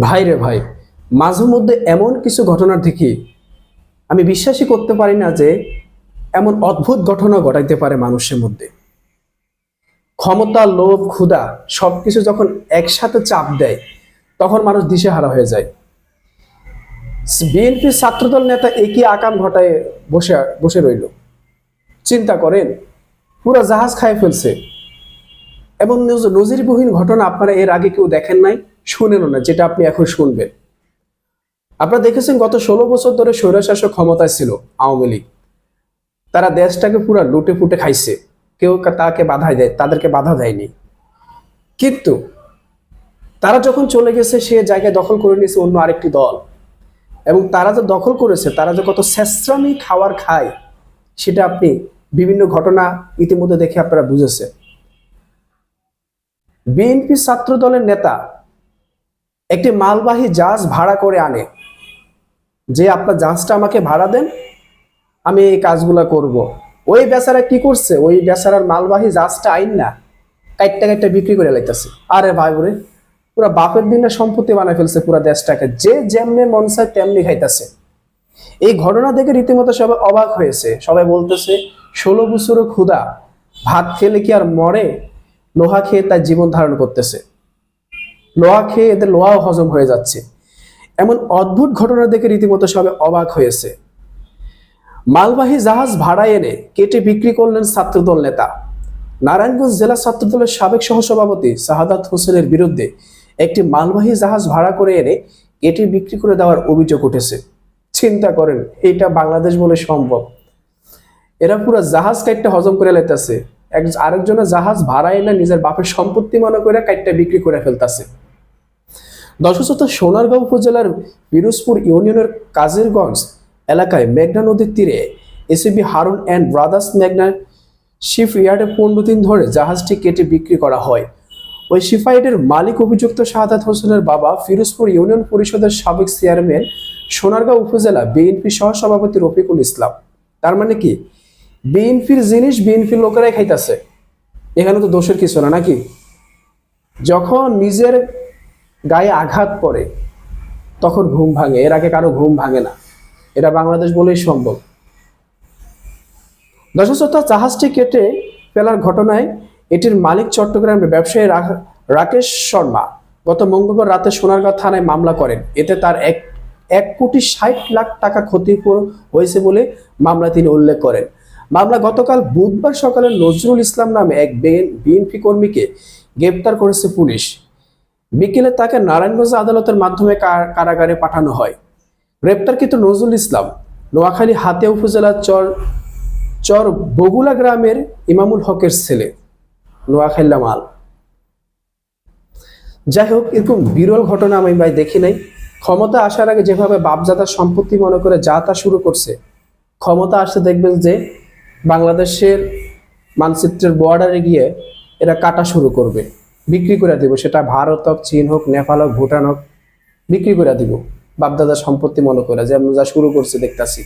ভাই রে ভাই, মাঝে মধ্যে এমন কিছু ঘটনা দেখি আমি বিশ্বাসই করতে পারি না যে এমন অদ্ভুত ঘটনা ঘটাইতে পারে মানুষের মধ্যে। ক্ষমতা, লোভ, ক্ষুধা সবকিছু যখন একসাথে চাপ দেয়, তখন মানুষ দিশেহারা হয়ে যায়। বিএনপি ছাত্রদল নেতা একই আকাম ঘটায় বসে বসে রইল। চিন্তা করেন, পুরো জাহাজ খায় ফেলছে। এবং নজ- নজিরবিহীন ঘটনা আপনারা এর আগে কেউ দেখেন নাই? শুনেনও না, যেটা আপনি এখন শুনবেন। আপনারা দেখেছেন গত ষোলো বছর ধরে স্বৈরশাসক ক্ষমতায় ছিল আওয়ামী লীগ। তারা দেশটাকে পুরো লুটে ফুটে খাইছে। কেউ তাকে বাধা দেয়, তাদেরকে বাধা দেয়নি। কিন্তু তারা যখন চলে গেছে, সে জায়গায় দখল করে নিয়েছে অন্য আরেকটি দল। এবং তারা যে দখল করেছে, তারা যে কত স্যাস্ত্রামি খাওয়ার খায়, সেটা আপনি বিভিন্ন ঘটনা ইতিমধ্যে দেখে আপনারা বুঝেছেন। বিএনপি ছাত্র দলের নেতা একটি মালবাহী জাহাজ ভাড়া করে আনে। যে, আপনার জাহাজটা আমাকে ভাড়া দেন, আমি এই কাজগুলা করব। ওই বেচারা কি করছে? ওই বেচারার মালবাহী জাহাজটা আইন না, কাইটটা কাইটটা বিক্রি করে লাইতেছে। আরে ভাই বলে পুরা বাপের দিনে সম্পত্তি বানায় ফেলছে পুরা দেশটাকে। যে যেমনে মন চায় তেমনি খাইতেছে। এই ঘটনা দেখে রীতিমতো সবাই অবাক হয়েছে। সবাই বলতেছে, ষোলো বছরও ক্ষুধা, ভাত খেলে কি আর মরে? লোহা খেয়ে তার জীবন ধারণ করতেছে। লোহা খেয়ে এদের লোহাও হজম হয়ে যাচ্ছে। এমন অদ্ভুত ঘটনা দেখে রীতিমতো সবে অবাক হয়েছে। মালবাহী জাহাজ ভাড়া এনে কেটে বিক্রি করলেন ছাত্রদল নেতা। নারায়ণগঞ্জ জেলা ছাত্রদলের সাবেক সহসভাপতি শাহাদাত হোসেনের বিরুদ্ধে একটি মালবাহী জাহাজ ভাড়া করে এনে কেটে বিক্রি করে দেওয়ার অভিযোগ উঠেছে। চিন্তা করেন এটা বাংলাদেশ বলে সম্ভব। এরা পুরো জাহাজ কাইটটা হজম করে লাইতেছে। এক আরেকজনের জাহাজ ভাড়া এনে নিজের বাপের সম্পত্তি মনে করে কাইটটা বিক্রি করে ফেলতেছে। দশশত সোনারগাঁও উপজেলার পিরোজপুর ইউনিয়নের কাজিরগঞ্জ এলাকায় মেঘনা নদীর তীরে এসিবি হারুন অ্যান্ড ব্রাদার্স মেঘনা শিপ ইয়ার্ডে পনেরো দিন ধরে জাহাজটি কেটে বিক্রি করা হয়। ওই শিফাইডের মালিক অভিযুক্ত শাহাদাত হোসেনের বাবা ফিরোজপুর ইউনিয়ন পরিষদের সাবেক চেয়ারম্যান সোনারগাঁও উপজেলা বিএনপি সহসভাপতি রফিকুল ইসলাম। তার মানে কি? বিএনপির জিনিস বিএনপির লোকেরাই খাইতেছে। এখানে তো দোষের কিছু না, নাকি? যখন নিজের গায়ে আঘাত পড়ে, তখন ঘুম ভাঙে। এর আগে কারও ঘুম ভাঙে না। এটা বাংলাদেশ বলেই সম্ভব। দশশত জাহাজটি কেটে ফেলার ঘটনায় এটির মালিক চট্টগ্রামের ব্যবসায়ী রাকেশ শর্মা গত মঙ্গলবার রাতে সোনারগাঁও থানায় মামলা করেন। এতে তার এক এক কোটি ষাট লাখ টাকা ক্ষতিপূরণ হয়েছে বলে মামলা তিনি উল্লেখ করেন। মামলা গতকাল বুধবার সকালে নজরুল ইসলাম নামে এক বিএনপি কর্মীকে গ্রেপ্তার করেছে পুলিশ। বিকেলে তাকে নারায়ণগঞ্জ আদালতের মাধ্যমে কারাগারে পাঠানো হয়। গ্রেপ্তারকৃত নজরুল ইসলাম নোয়াখালী হাতিয়া উপজেলার চর চর বগুলা গ্রামের ইমামুল হকের ছেলে নোয়াখাইল্লা মাল। যাই হোক, এরকম বিরল ঘটনা আমি ভাই দেখি নাই। ক্ষমতা আসার আগে যেভাবে বাপজাদার সম্পত্তি মনে করে যা তা শুরু করছে, ক্ষমতা আসতে দেখবেন যে বাংলাদেশের মানচিত্রের বর্ডারে গিয়ে এরা কাটা শুরু করবে। বিক্রি করে দিব, সেটা ভারত হোক, চীন হোক, নেপাল হোক, ভুটান হোক, বিক্রি করে দিব। বাপদাদার সম্পত্তি মনে করে যে আমরা যা শুরু করছি, দেখতাছি।